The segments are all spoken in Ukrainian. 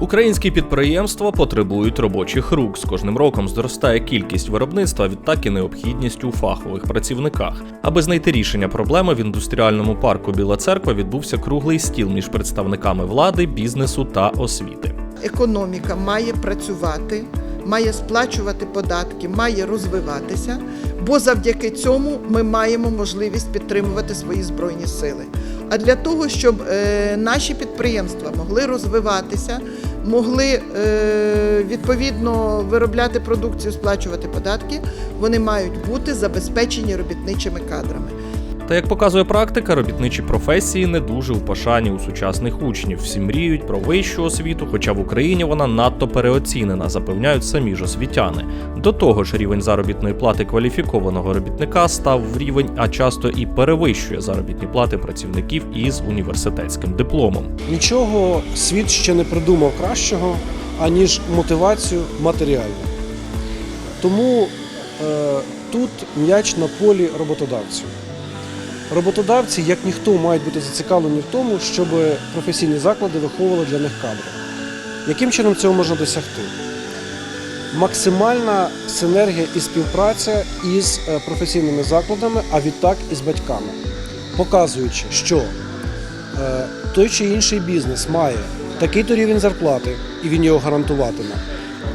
Українські підприємства потребують робочих рук. З кожним роком зростає кількість виробництва, відтак і необхідність у фахових працівниках. Аби знайти рішення проблеми в індустріальному парку Біла Церква відбувся круглий стіл між представниками влади, бізнесу та освіти. економіка має працювати, має сплачувати податки, має розвиватися, бо завдяки цьому ми маємо можливість підтримувати свої збройні сили. А для того, щоб е, наші підприємства могли розвиватися, могли е, відповідно виробляти продукцію, сплачувати податки, вони мають бути забезпечені робітничими кадрами. Та як показує практика, робітничі професії не дуже у пошані у сучасних учнів. Всі мріють про вищу освіту, хоча в Україні вона надто переоцінена, запевняють самі ж освітяни. До того ж, рівень заробітної плати кваліфікованого робітника став в рівень, а часто і перевищує заробітні плати працівників із університетським дипломом. Нічого світ ще не придумав кращого, аніж мотивацію матеріальну. Тому е, тут м'яч на полі роботодавців. Роботодавці, як ніхто, мають бути зацікавлені в тому, щоб професійні заклади виховували для них кадри. Яким чином цього можна досягти? Максимальна синергія і співпраця із е, професійними закладами, а відтак і з батьками, показуючи, що е, той чи інший бізнес має такий-то рівень зарплати, і він його гарантуватиме,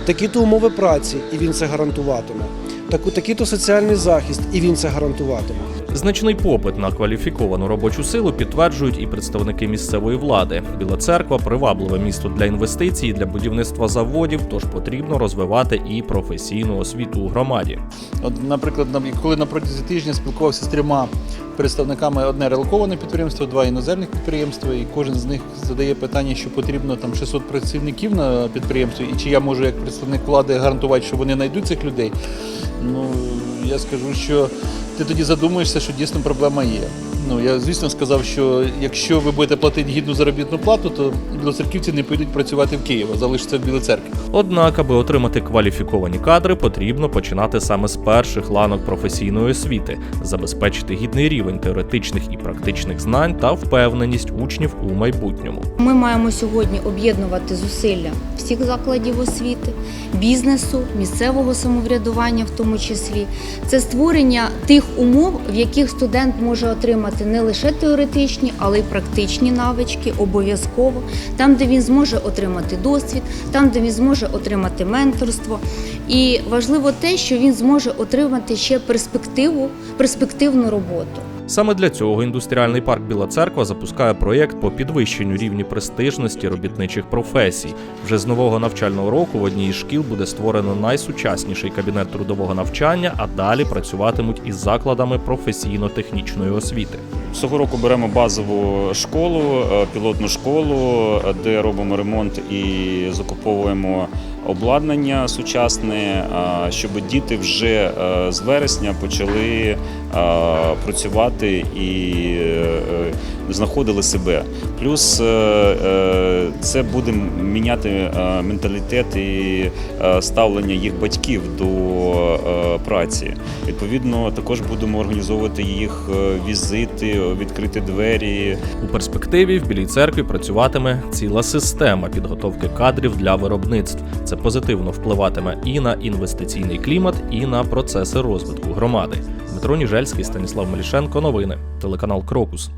такі-то умови праці, і він це гарантуватиме, такий-то соціальний захист, і він це гарантуватиме. Значний попит на кваліфіковану робочу силу підтверджують і представники місцевої влади. Біла церква привабливе місто для інвестицій, для будівництва заводів, тож потрібно розвивати і професійну освіту у громаді. От, наприклад, на- коли на протязі тижня спілкувався з трьома представниками одне релоковане підприємство, два іноземних підприємства, і кожен з них задає питання, що потрібно там 600 працівників на підприємстві, і чи я можу як представник влади гарантувати, що вони знайдуть цих людей. Ну я скажу, що ти тоді задумуєшся, що дійсно проблема є. Ну я звісно сказав, що якщо ви будете платити гідну заробітну плату, то білоцерківці не поїдуть працювати в Київ, а залишаться в Білій церкві. Однак, аби отримати кваліфіковані кадри, потрібно починати саме з перших ланок професійної освіти, забезпечити гідний рівень теоретичних і практичних знань та впевненість учнів у майбутньому. Ми маємо сьогодні об'єднувати зусилля всіх закладів освіти, бізнесу, місцевого самоврядування, в тому числі. Це створення тих умов, в яких студент може отримати не лише теоретичні, але й практичні навички, обов'язково, там, де він зможе отримати досвід, там, де він зможе отримати менторство. І важливо те, що він зможе отримати ще перспективу, перспективну роботу. Саме для цього індустріальний парк Біла Церква запускає проєкт по підвищенню рівні престижності робітничих професій. Вже з нового навчального року в одній із шкіл буде створено найсучасніший кабінет трудового навчання, а далі працюватимуть із закладами професійно-технічної освіти. Цього року беремо базову школу, е, пілотну школу, е, де робимо ремонт і закуповуємо обладнання сучасне, е, щоб діти вже з вересня почали е, працювати і е, знаходили себе. Плюс е, е, це буде міняти е, менталітет і е, ставлення їх батьків до е, праці. Відповідно, також будемо організовувати їх е, візити, відкрити двері. У перспективі в Білій церкві працюватиме ціла система підготовки кадрів для виробництв. Це позитивно впливатиме і на інвестиційний клімат, і на процеси розвитку громади. Дмитро Ніжельський, Станіслав Мелішенко. Новини. Телеканал Крокус.